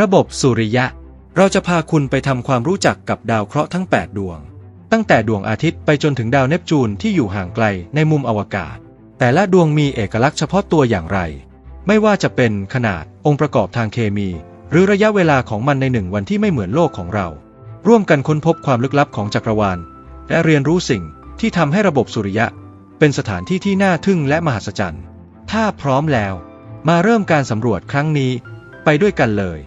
ระบบสุริยะ เราจะพาคุณไปทำความรู้จักกับดาวเคราะห์ทั้ง 8 ดวง ตั้งแต่ดวงอาทิตย์ไปจนถึงดาวเนปจูนที่อยู่ห่างไกลในมุมอวกาศ แต่ละดวงมีเอกลักษณ์เฉพาะตัวอย่างไร ไม่ว่าจะเป็นขนาดองค์ประกอบทางเคมี หรือระยะเวลาของมันในหนึ่งวันที่ไม่เหมือนโลกของเรา ร่วมกันค้นพบความลึกลับของจักรวาล และเรียนรู้สิ่งที่ทำให้ระบบสุริยะ เป็นสถานที่ที่น่าทึ่งและมหัศจรรย์ ถ้าพร้อมแล้ว มาเริ่มการสำรวจครั้งนี้ ไปด้วยกันเลย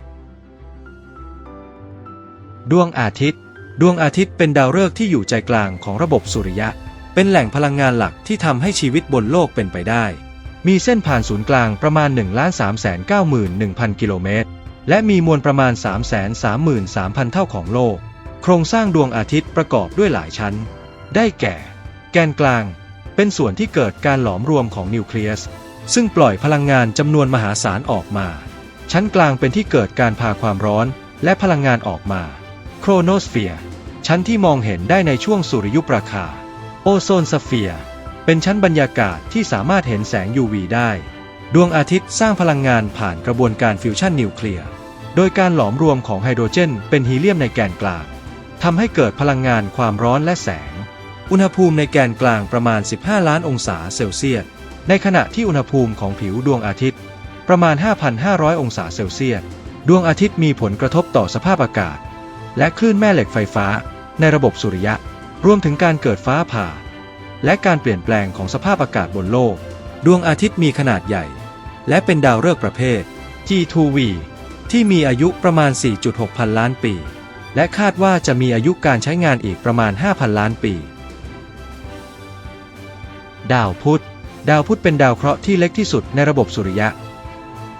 ดวงอาทิตย์ ดวงอาทิตย์เป็นดาวฤกษ์ที่อยู่ใจกลางของระบบสุริยะ เป็นแหล่งพลังงานหลักที่ทำให้ชีวิตบนโลกเป็นไปได้ มีเส้นผ่านศูนย์กลางประมาณ 1 3 9 1 0 0 0 กิโลเมตร และมีมวลประมาณ 3 3 3 3 0 0 0 เท่าของโลก โครงสร้างดวงอาทิตย์ประกอบด้วยหลายชั้น ได้แก่ แกนกลาง เป็นส่วนที่เกิดการหลอมรวมของนิวเคลียส ซึ่งปล่อยพลังงานจำนวนมหาศาลออกมา ชั้นกลางเป็นที่เกิดการพาความร้อนและพลังงานออกมา โครโนสเฟียร์ชั้นที่มองเห็นได้ในช่วงสุริยุปราคา โอโซนสเฟียร์เป็นชั้นบรรยากาศที่สามารถเห็นแสง UV ได้ ดวงอาทิตย์สร้างพลังงานผ่านกระบวนการฟิวชั่นนิวเคลียร์ โดยการหลอมรวมของไฮโดรเจน เป็นฮีเลียมในแกนกลางทำให้เกิดพลังงานความร้อนและแสง อุณหภูมิในแกนกลางประมาณ 15 ล้านองศาเซลเซียส ในขณะที่อุณหภูมิของผิวดวงอาทิตย์ ประมาณ 5,500 องศาเซลเซียส ดวงอาทิตย์มีผลกระทบต่อสภาพอากาศ และคลื่นแม่เหล็กไฟฟ้า ในระบบสุริยะ รวมถึงการเกิดฟ้าผ่า และการเปลี่ยนแปลงของสภาพอากาศบนโลก ดวงอาทิตย์มีขนาดใหญ่ และเป็นดาวฤกษ์ประเภท G2V ที่มีอายุประมาณ 4.6 พันล้านปี และคาดว่าจะมีอายุการใช้งานอีกประมาณ 5,000 ล้านปี ดาวพุธ ดาวพุธเป็นดาวเคราะห์ที่เล็กที่สุดในระบบสุริยะ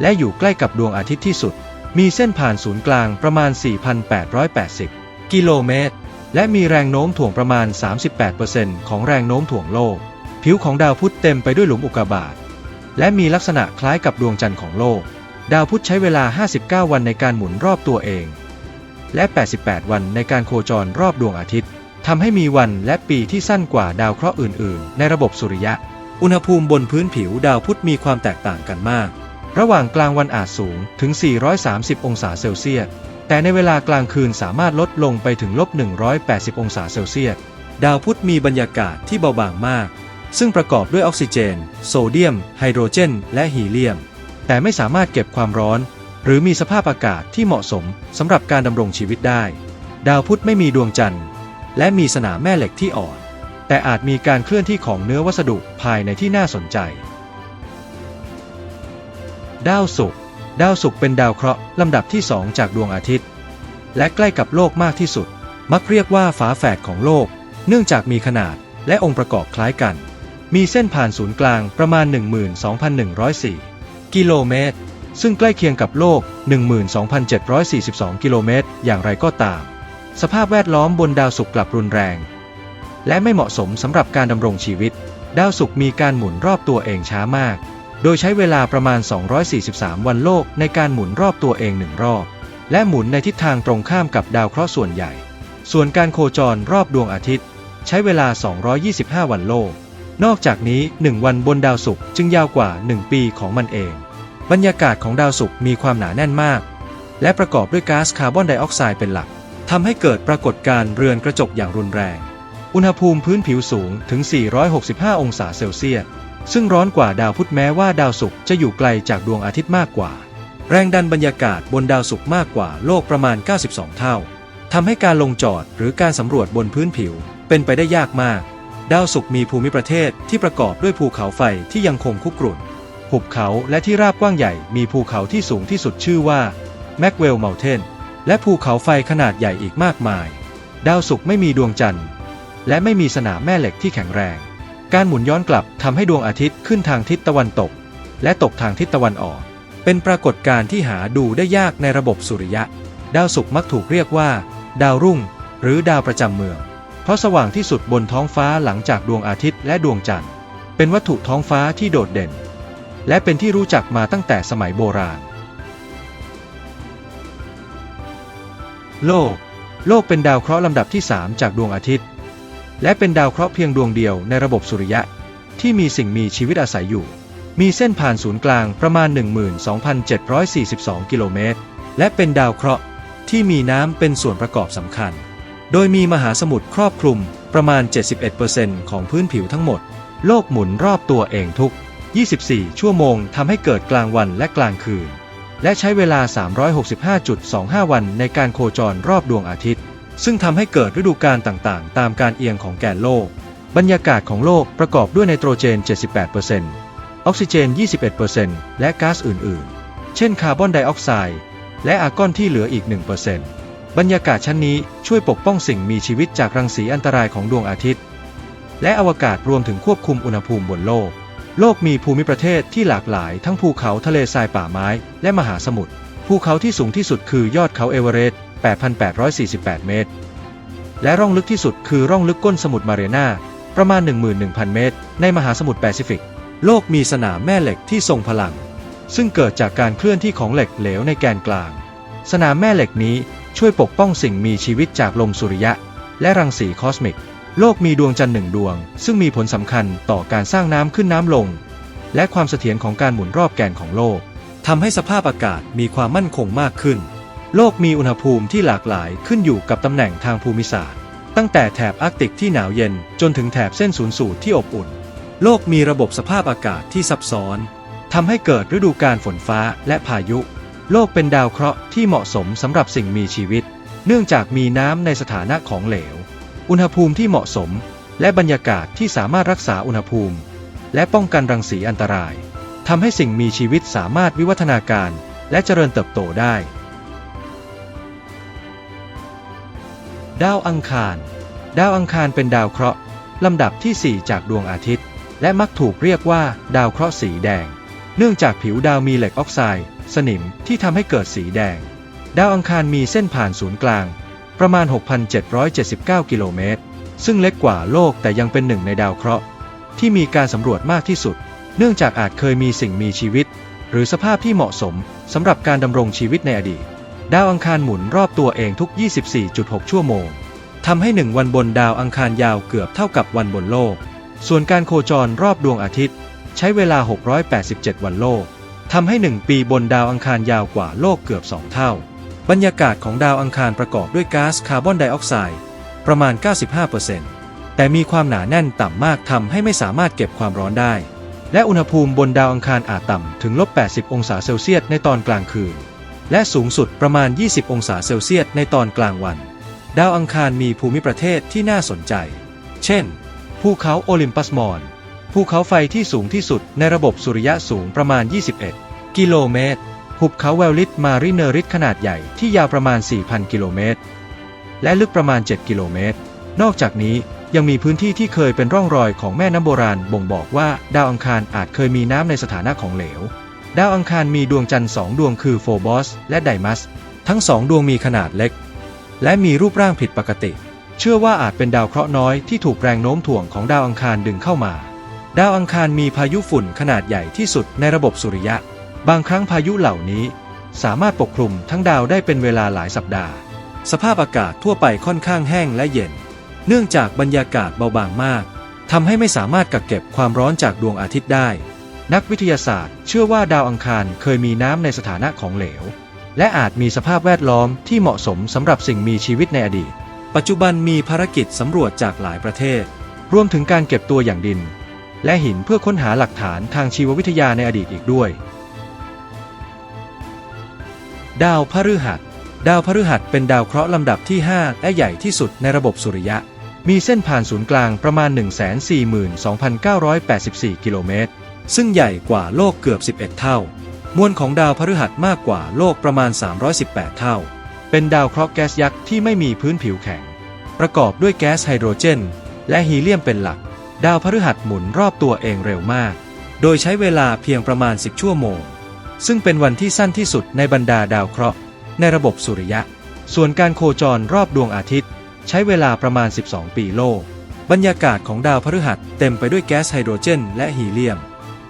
และอยู่ใกล้กับดวงอาทิตย์ที่สุด มีเส้นผ่านศูนย์กลางประมาณ 4,880 กิโลเมตร และมีแรงโน้มถ่วงประมาณ 38%ของแรงโน้มถ่วงโลก ผิวของดาวพุธเต็มไปด้วยหลุมอุกกาบาต และมีลักษณะคล้ายกับดวงจันทร์ของโลก ดาวพุธใช้เวลา 59 วันในการหมุนรอบตัวเอง และ 88 วันในการโคจรรอบดวงอาทิตย์ทำให้มีวันและปีที่สั้นกว่าดาวเคราะห์อื่น ๆ ในระบบสุริยะ อุณหภูมิบนพื้นผิวดาวพุธมีความแตกต่างกันมาก ระหว่างกลางวันอาจสูงถึง 430 องศาเซลเซียส แต่ในเวลากลางคืนสามารถลดลงไปถึงลบ 180 องศาเซลเซียส ดาวพุธมีบรรยากาศที่เบาบางมาก ซึ่งประกอบด้วยออกซิเจน โซเดียม ไฮโดรเจน และฮีเลียม แต่ไม่สามารถเก็บความร้อน หรือมีสภาพอากาศที่เหมาะสมสำหรับการดำรงชีวิตได้ ดาวพุธไม่มีดวงจันทร์ และมีสนามแม่เหล็กที่อ่อน แต่อาจมีการเคลื่อนที่ของเนื้อวัสดุภายในที่น่าสนใจ ดาวศุกร์ดาวศุกร์เป็นดาวเคราะห์ลำดับที่สองจากดวงอาทิตย์ และใกล้กับโลกมากที่สุด มักเรียกว่าฝาแฝดของโลก เนื่องจากมีขนาดและองค์ประกอบคล้ายกัน มีเส้นผ่านศูนย์กลางประมาณ 12,104 กิโลเมตร ซึ่งใกล้เคียงกับโลก 12,742 กิโลเมตร อย่างไรก็ตาม สภาพแวดล้อมบนดาวศุกร์กลับรุนแรง และไม่เหมาะสมสำหรับการดำรงชีวิต ดาวศุกร์มีการหมุนรอบตัวเองช้ามาก โดยใช้เวลาประมาณ 243 วันโลกในการหมุนรอบตัวเองหนึ่งรอบ และหมุนในทิศทางตรงข้ามกับดาวเคราะห์ส่วนใหญ่ ส่วนการโคจรรอบดวงอาทิตย์ ใช้เวลา 225 วันโลก นอกจากนี้ 1 วันบนดาวศุกร์จึงยาวกว่า 1 ปีของมันเอง บรรยากาศของดาวศุกร์มีความหนาแน่นมาก และประกอบด้วยก๊าซคาร์บอนไดออกไซด์เป็นหลักทำให้เกิดปรากฏการณ์เรือนกระจกอย่างรุนแรง อุณหภูมิพื้นผิวสูงถึง 465 องศาเซลเซียส ซึ่งร้อนกว่าดาวพุธแม้ว่าดาวศุกร์จะอยู่ไกลจากดวงอาทิตย์มากกว่า แรงดันบรรยากาศบนดาวศุกร์มากกว่าโลกประมาณ 92 เท่าทำให้การลงจอดหรือการสำรวจบนพื้นผิว เป็นไปได้ยากมาก ดาวศุกร์มีภูมิประเทศที่ประกอบด้วยภูเขาไฟที่ยังคงคุกรุ่นหุบเขาและที่ราบกว้างใหญ่มีภูเขาที่สูงที่สุดชื่อว่าแมกเวลเมลเทนและภูเขาไฟขนาดใหญ่อีกมากมาย ดาวศุกร์ไม่มีดวงจันทร์ และไม่มีสนามแม่เหล็กที่แข็งแรง การหมุนย้อนกลับทำให้ดวงอาทิตย์ขึ้นทางทิศตะวันตก และตกทางทิศตะวันออก เป็นปรากฏการณ์ที่หาดูได้ยากในระบบสุริยะ ดาวศุกร์มักถูกเรียกว่า ดาวรุ่ง หรือดาวประจำเมือง เพราะสว่างที่สุดบนท้องฟ้าหลังจากดวงอาทิตย์และดวงจันทร์ เป็นวัตถุท้องฟ้าที่โดดเด่น และเป็นที่รู้จักมาตั้งแต่สมัยโบราณ โลก โลกเป็นดาวเคราะห์ลำดับที่ 3 จากดวงอาทิตย์ และเป็นดาวเคราะห์เพียงดวงเดียวในระบบสุริยะ ที่มีสิ่งมีชีวิตอาศัยอยู่ มีเส้นผ่านศูนย์กลางประมาณ 12,742 กิโลเมตร และเป็นดาวเคราะห์ที่มีน้ำเป็นส่วนประกอบสำคัญ โดยมีมหาสมุทรครอบคลุมประมาณ 71%ของพื้นผิวทั้งหมด โลกหมุนรอบตัวเองทุก 24 ชั่วโมงทำให้เกิดกลางวันและกลางคืน และใช้เวลา 365.25 วันในการโคจรรอบดวงอาทิตย์ ซึ่งทำให้เกิดฤดูกาลต่างๆ ตามการเอียงของแกนโลก บรรยากาศของโลกประกอบด้วยไนโตรเจน 78%ออกซิเจน 21%และก๊าซอื่นๆ เช่นคาร์บอนไดออกไซด์และอาร์กอนที่เหลืออีก 1%บรรยากาศชั้นนี้ช่วยปกป้องสิ่งมีชีวิตจากรังสีอันตรายของดวงอาทิตย์ และอวกาศรวมถึงควบคุมอุณหภูมิบนโลก โลกมีภูมิประเทศที่หลากหลายทั้งภูเขาทะเลทรายป่าไม้ และมหาสมุทรภูเขาที่สูงที่สุดคือยอดเขาเอเวอเรสต์ 8,848 เมตร และร่องลึกที่สุดคือร่องลึกก้นสมุทรมาเรนาประมาณ 11,000 เมตร ในมหาสมุทรแปซิฟิก โลกมีสนามแม่เหล็กที่ทรงพลัง ซึ่งเกิดจากการเคลื่อนที่ของเหล็กเหลวในแกนกลาง สนามแม่เหล็กนี้ช่วยปกป้องสิ่งมีชีวิตจากลมสุริยะ และรังสีคอสมิก โลกมีดวงจันทร์หนึ่งดวง ซึ่งมีผลสำคัญต่อการสร้างน้ำขึ้นน้ำลง และความเสถียรของการหมุนรอบแกนของโลกทำให้สภาพอากาศมีความมั่นคงมากขึ้น โลกมีอุณหภูมิที่หลากหลายขึ้นอยู่กับตำแหน่งทางภูมิศาสตร์ ตั้งแต่แถบอาร์กติกที่หนาวเย็นจนถึงแถบเส้นศูนย์สูตรที่อบอุ่น โลกมีระบบสภาพอากาศที่ซับซ้อนทำให้เกิดฤดูกาลฝนฟ้าและพายุ โลกเป็นดาวเคราะห์ที่เหมาะสมสำหรับสิ่งมีชีวิต เนื่องจากมีน้ำในสถานะของเหลว อุณหภูมิที่เหมาะสม และบรรยากาศที่สามารถรักษาอุณหภูมิ และป้องกันรังสีอันตรายทำให้สิ่งมีชีวิตสามารถวิวัฒนาการ และเจริญเติบโตได้ ดาวอังคาร ดาวอังคารเป็นดาวเคราะห์ลำดับที่ 4 จากดวงอาทิตย์ และมักถูกเรียกว่าดาวเคราะห์สีแดง เนื่องจากผิวดาวมีเหล็กออกไซด์ สนิมที่ทำให้เกิดสีแดง ดาวอังคารมีเส้นผ่านศูนย์กลาง ประมาณ 6,779 กิโลเมตร ซึ่งเล็กกว่าโลกแต่ยังเป็นหนึ่งในดาวเคราะห์ที่มีการสำรวจมากที่สุด เนื่องจากอาจเคยมีสิ่งมีชีวิต หรือสภาพที่เหมาะสมสำหรับการดำรงชีวิตในอดีต ดาวอังคารหมุนรอบตัวเองทุก 24.6 ชั่วโมงทำให้หนึ่งวันบนดาวอังคารยาวเกือบเท่ากับวันบนโลก ส่วนการโคจรรอบดวงอาทิตย์ ใช้เวลา 687 วันโลกทำให้หนึ่งปีบนดาวอังคารยาวกว่าโลกเกือบ 2 เท่า บรรยากาศของดาวอังคารประกอบด้วยก๊าซคาร์บอนไดออกไซด์ประมาณ 95%แต่มีความหนาแน่นต่ำมากทำให้ไม่สามารถเก็บความร้อนได้ และอุณหภูมิบนดาวอังคารอาจต่ำถึงลบ 80 องศาเซลเซียสในตอนกลางคืน และสูงสุดประมาณ 20 องศาเซลเซียสในตอนกลางวัน ดาวอังคารมีภูมิประเทศที่น่าสนใจ เช่น ภูเขาโอลิมปัสมอน ภูเขาไฟที่สูงที่สุดในระบบสุริยะสูงประมาณ 21 กิโลเมตร หุบเขาแวลลิตมาริเนริตขนาดใหญ่ที่ยาวประมาณ 4,000 กิโลเมตร และลึกประมาณ 7 กิโลเมตร นอกจากนี้ยังมีพื้นที่ที่เคยเป็นร่องรอยของแม่น้ำโบราณบ่งบอกว่าดาวอังคารอาจเคยมีน้ำในสถานะของเหลว ดาวอังคารมีดวงจันทร์สองดวงคือโฟบอสและไดมัส ทั้งสองดวงมีขนาดเล็ก และมีรูปร่างผิดปกติ เชื่อว่าอาจเป็นดาวเคราะห์น้อยที่ถูกแรงโน้มถ่วงของดาวอังคารดึงเข้ามา ดาวอังคารมีพายุฝุ่นขนาดใหญ่ที่สุดในระบบสุริยะ บางครั้งพายุเหล่านี้ สามารถปกคลุมทั้งดาวได้เป็นเวลาหลายสัปดาห์ สภาพอากาศทั่วไปค่อนข้างแห้งและเย็น เนื่องจากบรรยากาศเบาบางมากทำให้ไม่สามารถกักเก็บความร้อนจากดวงอาทิตย์ได้ นักวิทยาศาสตร์ เชื่อว่าดาวอังคารเคยมีน้ำในสถานะของเหลว และอาจมีสภาพแวดล้อมที่เหมาะสมสำหรับสิ่งมีชีวิตในอดีต ปัจจุบันมีภารกิจสำรวจจากหลายประเทศ รวมถึงการเก็บตัวอย่างดิน และหินเพื่อค้นหาหลักฐานทางชีววิทยาในอดีตอีกด้วย ดาวพฤหัส ดาวพฤหัสเป็นดาวเคราะห์ลำดับที่ 5 และใหญ่ที่สุดในระบบสุริยะ มีเส้นผ่านศูนย์กลางประมาณ 142,984 กิโลเมตร ซึ่งใหญ่กว่าโลกเกือบ 11 เท่า มวลของดาวพฤหัสมากกว่าโลกประมาณ 318 เท่า เป็นดาวเคราะห์แก๊สยักษ์ที่ไม่มีพื้นผิวแข็ง ประกอบด้วยแก๊สไฮโดรเจน และฮีเลียมเป็นหลัก ดาวพฤหัสหมุนรอบตัวเองเร็วมาก โดยใช้เวลาเพียงประมาณ 10 ชั่วโมง ซึ่งเป็นวันที่สั้นที่สุดในบรรดาดาวเคราะห์ในระบบสุริยะ ส่วนการโคจรรอบดวงอาทิตย์ ใช้เวลาประมาณ 12 ปีโลก บรรยากาศของดาวพฤหัสเต็มไปด้วยแก๊สไฮโดรเจน และฮีเลียม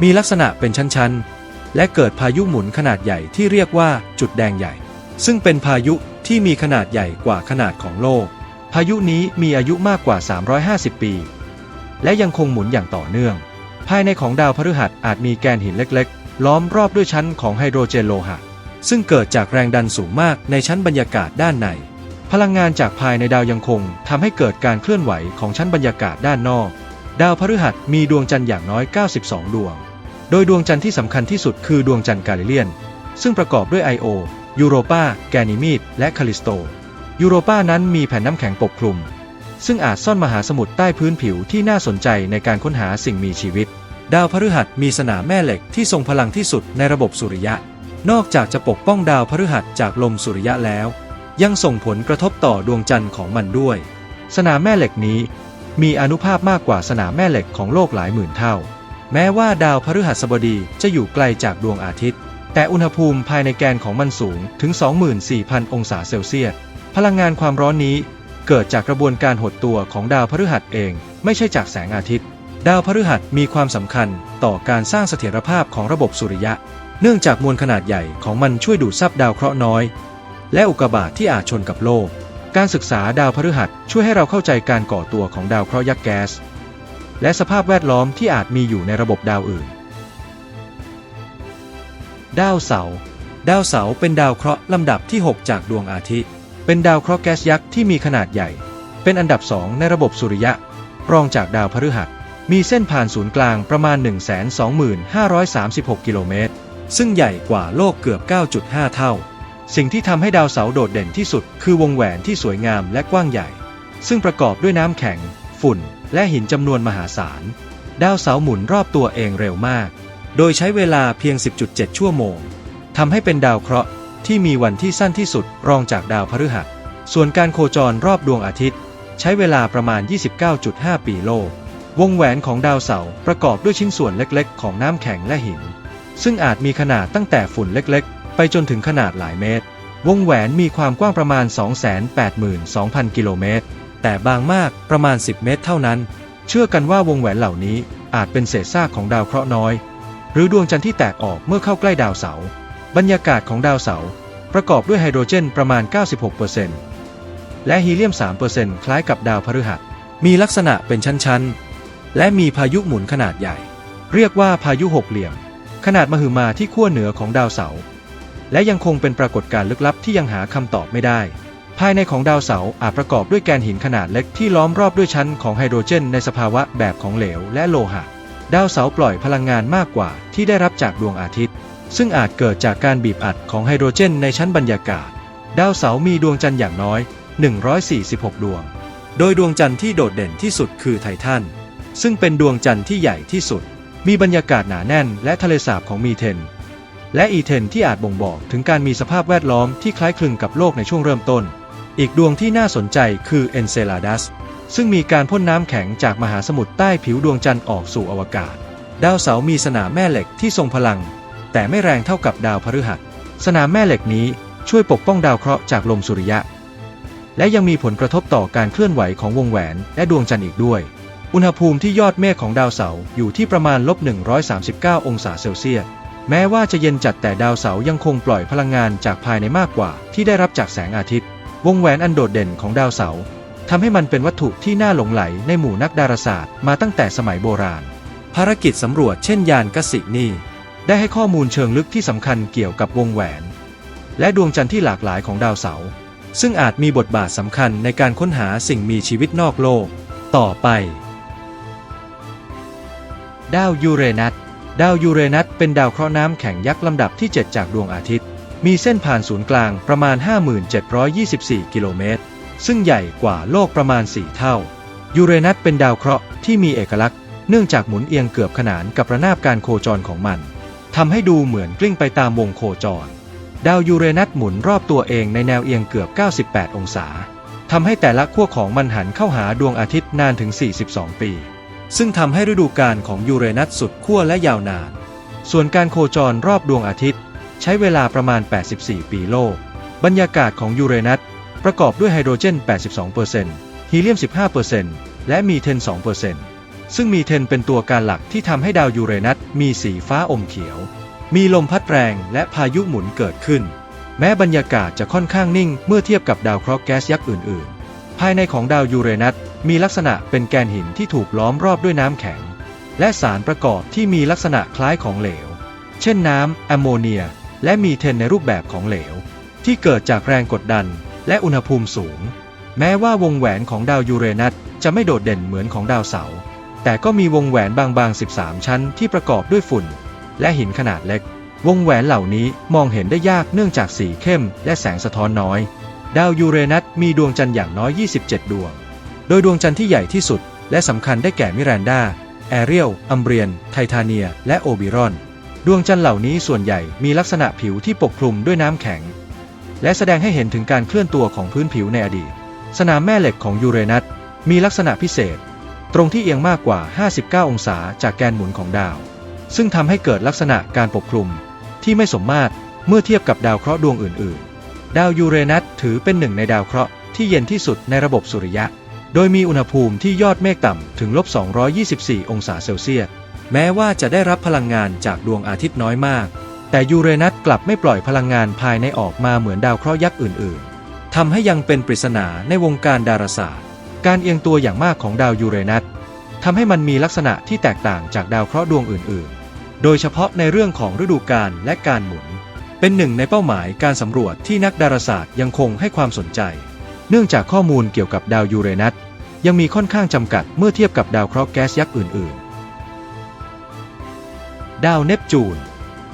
มีลักษณะเป็นชั้นๆ และเกิดพายุหมุนขนาดใหญ่ที่เรียกว่าจุดแดงใหญ่ ซึ่งเป็นพายุที่มีขนาดใหญ่กว่าขนาดของโลก พายุนี้มีอายุมากกว่า 350 ปี และยังคงหมุนอย่างต่อเนื่อง ภายในของดาวพฤหัสอาจมีแกนหินเล็กๆ ล้อมรอบด้วยชั้นของไฮโดรเจนโลหะ ซึ่งเกิดจากแรงดันสูงมากในชั้นบรรยากาศด้านใน พลังงานจากภายในดาวยังคงทำให้เกิดการเคลื่อนไหวของชั้นบรรยากาศด้านนอก ดาวพฤหัสมีดวงจันทร์อย่างน้อย 92 ดวง โดยดวงจันทร์ที่สำคัญที่สุดคือดวงจันทร์กาลิเลียน ซึ่งประกอบด้วยไอโอยูโรปาแกนิมีดและคาลิสโต ยูโรปานั้นมีแผ่นน้ำแข็งปกคลุม ซึ่งอาจซ่อนมหาสมุทรใต้พื้นผิวที่น่าสนใจในการค้นหาสิ่งมีชีวิต ดาวพฤหัสมีสนามแม่เหล็กที่ทรงพลังที่สุดในระบบสุริยะ นอกจากจะปกป้องดาวพฤหัสจากลมสุริยะแล้ว ยังส่งผลกระทบต่อดวงจันทร์ของมันด้วย สนามแม่เหล็กนี้ มีอนุภาพมากกว่าสนามแม่เหล็กของโลกหลายหมื่นเท่า แม้ว่าดาวพฤหัสบดีจะอยู่ไกลจากดวงอาทิตย์ แต่อุณหภูมิภายในแกนของมันสูงถึง 24,000 องศาเซลเซียส พลังงานความร้อนนี้เกิดจากกระบวนการหดตัวของดาวพฤหัสเอง ไม่ใช่จากแสงอาทิตย์ ดาวพฤหัสมีความสำคัญต่อการสร้างเสถียรภาพของระบบสุริยะ เนื่องจากมวลขนาดใหญ่ของมันช่วยดูดซับดาวเคราะห์น้อย และอุกกาบาตที่อาจชนกับโลก การศึกษาดาวพฤหัสช่วยให้เราเข้าใจการก่อตัวของดาวเคราะห์ยักษ์แก๊ส และสภาพแวดล้อมที่อาจมีอยู่ในระบบดาวอื่น ดาวเสาร์ดาวเสาร์เป็นดาวเคราะห์ลำดับที่ 6 จากดวงอาทิตย์ เป็นดาวเคราะห์แก๊สยักษ์ที่มีขนาดใหญ่ เป็นอันดับ2ในระบบสุริยะ รองจากดาวพฤหัส มีเส้นผ่านศูนย์กลางประมาณ 12536 กิโลเมตร ซึ่งใหญ่กว่าโลกเกือบ 9.5 เท่า สิ่งที่ทำให้ดาวเสาร์โดดเด่นที่สุด คือวงแหวนที่สวยงามและกว้างใหญ่ ซึ่งประกอบด้วยน้ำแข็ง ฝุ่น และหินจำนวนมหาศาล ดาวเสาหมุนรอบตัวเองเร็วมาก โดยใช้เวลาเพียง 10.7 ชั่วโมงทำให้เป็นดาวเคราะห์ที่มีวันที่สั้นที่สุดรองจากดาวพฤหัส ส่วนการโคจรรอบดวงอาทิตย์ ใช้เวลาประมาณ 29.5 ปีโลก วงแหวนของดาวเสาร์ประกอบด้วยชิ้นส่วนเล็กๆ ของน้ำแข็งและหิน ซึ่งอาจมีขนาดตั้งแต่ฝุ่นเล็กๆ ไปจนถึงขนาดหลายเมตร วงแหวนมีความกว้างประมาณ 282,000 กิโลเมตร แต่บางมากประมาณ 10 เมตรเท่านั้น เชื่อกันว่าวงแหวนเหล่านี้อาจเป็นเศษซากของดาวเคราะห์น้อย หรือดวงจันทร์ที่แตกออกเมื่อเข้าใกล้ดาวเสาร์บรรยากาศของดาวเสาร์ประกอบด้วยไฮโดรเจนประมาณ 96%และฮีเลียม 3%คล้ายกับดาวพฤหัส มีลักษณะเป็นชั้นๆ และมีพายุหมุนขนาดใหญ่ เรียกว่าพายุหกเหลี่ยม ขนาดมหึมาที่ขั้วเหนือของดาวเสาร์และยังคงเป็นปรากฏการณ์ลึกลับที่ยังหาคำตอบไม่ได้ ภายในของดาวเสาร์อาจประกอบด้วยแกนหินขนาดเล็กที่ล้อมรอบด้วยชั้นของไฮโดรเจนในสภาวะแบบของเหลวและโลหะ ดาวเสาร์ปล่อยพลังงานมากกว่าที่ได้รับจากดวงอาทิตย์ ซึ่งอาจเกิดจากการบีบอัดของไฮโดรเจนในชั้นบรรยากาศ ดาวเสาร์มีดวงจันทร์อย่างน้อย 146 ดวง โดยดวงจันทร์ที่โดดเด่นที่สุดคือไททัน ซึ่งเป็นดวงจันทร์ที่ใหญ่ที่สุด มีบรรยากาศหนาแน่นและทะเลสาบของมีเทนและอีเทนที่อาจบ่งบอกถึงการมีสภาพแวดล้อมที่คล้ายคลึงกับโลกในช่วงเริ่มต้น อีกดวงที่น่าสนใจคือเอนเซลาดัสซึ่งมีการพ่นน้ำแข็งจากมหาสมุทรใต้ผิวดวงจันทร์ออกสู่อวกาศ ดาวเสาร์มีสนามแม่เหล็กที่ทรงพลัง แต่ไม่แรงเท่ากับดาวพฤหัส สนามแม่เหล็กนี้ช่วยปกป้องดาวเคราะห์จากลมสุริยะ และยังมีผลกระทบต่อการเคลื่อนไหวของวงแหวนและดวงจันทร์อีกด้วย อุณหภูมิที่ยอดเมฆของดาวเสาร์อยู่ที่ประมาณลบ139 องศาเซลเซียส แม้ว่าจะเย็นจัดแต่ดาวเสาร์ยังคงปล่อยพลังงานจากภายในมากกว่าที่ได้รับจากแสงอาทิตย์ วงแหวนอันโดดเด่นของดาวเสาร์ทำให้มันเป็นวัตถุที่น่าหลงไหลในหมู่นักดาราศาสตร์มาตั้งแต่สมัยโบราณ ภารกิจสำรวจเช่นยานกสินีได้ให้ข้อมูลเชิงลึกที่สำคัญเกี่ยวกับวงแหวน และดวงจันทร์ที่หลากหลายของดาวเสาร์ซึ่งอาจมีบทบาทสำคัญในการค้นหาสิ่งมีชีวิตนอกโลก ต่อไป ดาวยูเรนัสดาวยูเรนัสเป็นดาวเคราะห์น้ำแข็งยักษ์ลำดับที่ 7 จากดวงอาทิตย์ มีเส้นผ่านศูนย์กลางประมาณ 5724 กิโลเมตร ซึ่งใหญ่กว่าโลกประมาณ 4 เท่า ยูเรนัสเป็นดาวเคราะห์ที่มีเอกลักษณ์ เนื่องจากหมุนเอียงเกือบขนานกับระนาบการโคจรของมันทำให้ดูเหมือนกลิ้งไปตามวงโคจร ดาวยูเรนัสหมุนรอบตัวเองในแนวเอียงเกือบ 98 องศาทำให้แต่ละขั้วของมันหันเข้าหาดวงอาทิตย์นานถึง 42 ปี ซึ่งทำให้ฤดูกาลของยูเรนัสสุดขั้วและยาวนาน ส่วนการโคจรรอบดวงอาทิตย์ ใช้เวลาประมาณ 84 ปีโลก บรรยากาศของยูเรนัสประกอบด้วยไฮโดรเจน 82%ฮีเลียม 15%และมีเทน 2%ซึ่งมีเทนเป็นตัวการหลักที่ทำให้ดาวยูเรนัสมีสีฟ้าอมเขียว มีลมพัดแรงและพายุหมุนเกิดขึ้น แม้บรรยากาศจะค่อนข้างนิ่งเมื่อเทียบกับดาวเคราะห์แก๊สยักษ์อื่น ๆ ภายในของดาวยูเรนัสมีลักษณะเป็นแกนหินที่ถูกล้อมรอบด้วยน้ำแข็ง และสารประกอบที่มีลักษณะคล้ายของเหลว เช่นน้ำแอมโมเนีย และมีเทนในรูปแบบของเหลว ที่เกิดจากแรงกดดันและอุณหภูมิสูง แม้ว่าวงแหวนของดาวยูเรนัสจะไม่โดดเด่นเหมือนของดาวเสาร์แต่ก็มีวงแหวนบางๆ 13 ชั้นที่ประกอบด้วยฝุ่น และหินขนาดเล็ก วงแหวนเหล่านี้มองเห็นได้ยากเนื่องจากสีเข้ม และแสงสะท้อนน้อย ดาวยูเรนัสมีดวงจันทร์อย่างน้อย 27 ดวง โดยดวงจันทร์ที่ใหญ่ที่สุด และสำคัญได้แก่มิรันดา แอเรียล อัมเบรียน ไททาเนีย และโอบิรอน ดวงจันทร์เหล่านี้ส่วนใหญ่มีลักษณะผิวที่ปกคลุมด้วยน้ำแข็ง และแสดงให้เห็นถึงการเคลื่อนตัวของพื้นผิวในอดีต สนามแม่เหล็กของยูเรนัสมีลักษณะพิเศษ ตรงที่เอียงมากกว่า 59 องศาจากแกนหมุนของดาว ซึ่งทำให้เกิดลักษณะการปกคลุม ที่ไม่สมมาตรเมื่อเทียบกับดาวเคราะห์ดวงอื่น ๆ ดาวยูเรนัสถือเป็นหนึ่งในดาวเคราะห์ที่เย็นที่สุดในระบบสุริยะ โดยมีอุณหภูมิที่ยอดเมฆต่ำถึงลบ224 องศาเซลเซียส แม้ว่าจะได้รับพลังงานจากดวงอาทิตย์น้อยมาก แต่ยูเรนัสกลับไม่ปล่อยพลังงานภายในออกมาเหมือนดาวเคราะห์ยักษ์อื่นๆทำให้ยังเป็นปริศนาในวงการดาราศาสตร์ การเอียงตัวอย่างมากของดาวยูเรนัสทำให้มันมีลักษณะที่แตกต่างจากดาวเคราะห์ดวงอื่นๆ โดยเฉพาะในเรื่องของฤดูกาลและการหมุน เป็นหนึ่งในเป้าหมายการสำรวจที่นักดาราศาสตร์ยังคงให้ความสนใจ เนื่องจากข้อมูลเกี่ยวกับดาวยูเรนัสยังมีค่อนข้างจำกัดเมื่อเทียบกับดาวเคราะห์แก๊สยักษ์อื่นๆ ดาวเนปจูน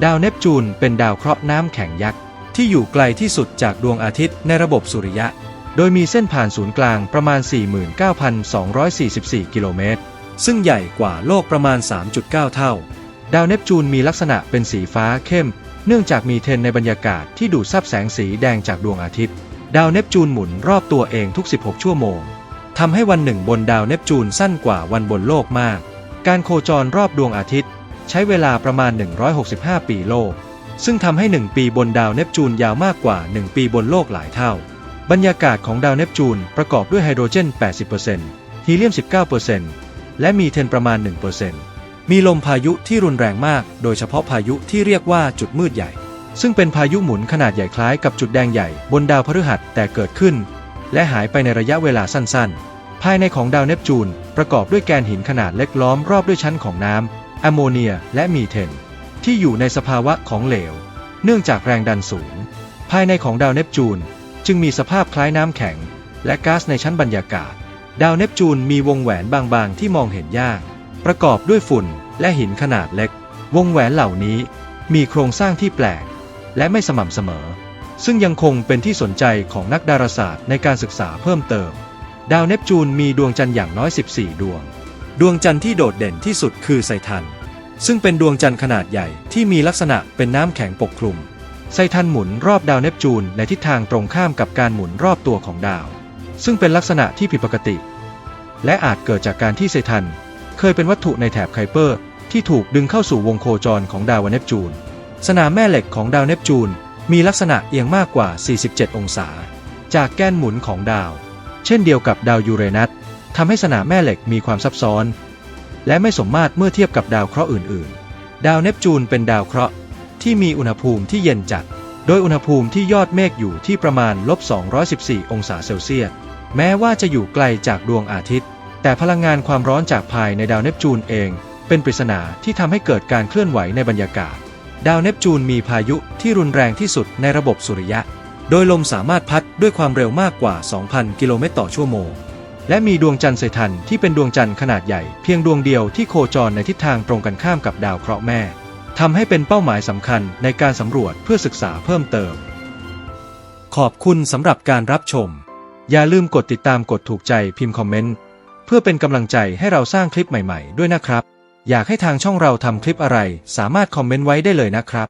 ดาวเนปจูนเป็นดาวเคราะห์น้ำแข็งยักษ์ที่อยู่ไกลที่สุดจากดวงอาทิตย์ในระบบสุริยะ โดยมีเส้นผ่านศูนย์กลางประมาณ 49,244 กิโลเมตร ซึ่งใหญ่กว่าโลกประมาณ 3.9 เท่า ดาวเนปจูนมีลักษณะเป็นสีฟ้าเข้ม เนื่องจากมีเทนในบรรยากาศที่ดูดซับแสงสีแดงจากดวงอาทิตย์ ดาวเนปจูนหมุนรอบตัวเองทุก 16 ชั่วโมงทำให้วันหนึ่งบนดาวเนปจูนสั้นกว่าวันบนโลกมาก การโคจรรอบดวงอาทิตย์ ใช้เวลาประมาณ 165 ปีโลก ซึ่งทำให้ 1 ปีบนดาวเนปจูนยาวมากกว่า 1 ปีบนโลกหลายเท่า บรรยากาศของดาวเนปจูนประกอบด้วยไฮโดรเจน 80%ฮีเลียม 19%และมีเทนประมาณ 1%มีลมพายุที่รุนแรงมาก โดยเฉพาะพายุที่เรียกว่าจุดมืดใหญ่ ซึ่งเป็นพายุหมุนขนาดใหญ่คล้ายกับจุดแดงใหญ่บนดาวพฤหัสแต่เกิดขึ้น และหายไปในระยะเวลาสั้นๆ ภายในของดาวเนปจูนประกอบด้วยแกนหินขนาดเล็กล้อมรอบด้วยชั้นของน้ำ แอมโมเนียและมีเทน ที่อยู่ในสภาวะของเหลว เนื่องจากแรงดันสูง ภายในของดาวเนปจูนจึงมีสภาพคล้ายน้ำแข็ง และก๊าซในชั้นบรรยากาศ ดาวเนปจูนมีวงแหวนบางๆ ที่มองเห็นยาก ประกอบด้วยฝุ่นและหินขนาดเล็ก วงแหวนเหล่านี้มีโครงสร้างที่แปลก และไม่สม่ำเสมอ ซึ่งยังคงเป็นที่สนใจของนักดาราศาสตร์ในการศึกษาเพิ่มเติม ดาวเนปจูนมีดวงจันทร์อย่างน้อย 14 ดวง ดวงจันทร์ที่โดดเด่นที่สุดคือไซทัน ซึ่งเป็นดวงจันทร์ขนาดใหญ่ที่มีลักษณะเป็นน้ำแข็งปกคลุม ไซทันหมุนรอบดาวเนปจูนในทิศทางตรงข้ามกับการหมุนรอบตัวของดาว ซึ่งเป็นลักษณะที่ผิดปกติ และอาจเกิดจากการที่ไซทัน เคยเป็นวัตถุในแถบไคเปอร์ ที่ถูกดึงเข้าสู่วงโคจรของดาวเนปจูน สนามแม่เหล็กของดาวเนปจูนมีลักษณะเอียงมากกว่า 47 องศา จากแกนหมุนของดาว เช่นเดียวกับดาวยูเรนัส ทำให้สนามแม่เหล็กมีความซับซ้อน และไม่สมมาตรเมื่อเทียบกับดาวเคราะห์อื่น ๆ ดาวเนปจูนเป็นดาวเคราะห์ที่มีอุณหภูมิที่เย็นจัด โดยอุณหภูมิที่ยอดเมฆอยู่ที่ประมาณลบ214 องศาเซลเซียส แม้ว่าจะอยู่ไกลจากดวงอาทิตย์ แต่พลังงานความร้อนจากภายในดาวเนปจูนเอง เป็นปริศนาที่ทำให้เกิดการเคลื่อนไหวในบรรยากาศ ดาวเนปจูนมีพายุที่รุนแรงที่สุดในระบบสุริยะ โดยลมสามารถพัดด้วยความเร็วมากกว่า 2,000 กิโลเมตรต่อชั่วโมง และมีดวงจันทร์ไซทันที่เป็นดวงจันทร์ขนาดใหญ่เพียงดวงเดียวที่โคจรในทิศทางตรงกันข้ามกับดาวเคราะห์แม่ทำให้เป็นเป้าหมายสำคัญในการสำรวจเพื่อศึกษาเพิ่มเติม ขอบคุณสำหรับการรับชม อย่าลืมกดติดตามกดถูกใจพิมพ์คอมเมนต์ เพื่อเป็นกำลังใจให้เราสร้างคลิปใหม่ๆ ด้วยนะครับ อยากให้ทางช่องเราทำคลิปอะไร สามารถคอมเมนต์ไว้ได้เลยนะครับ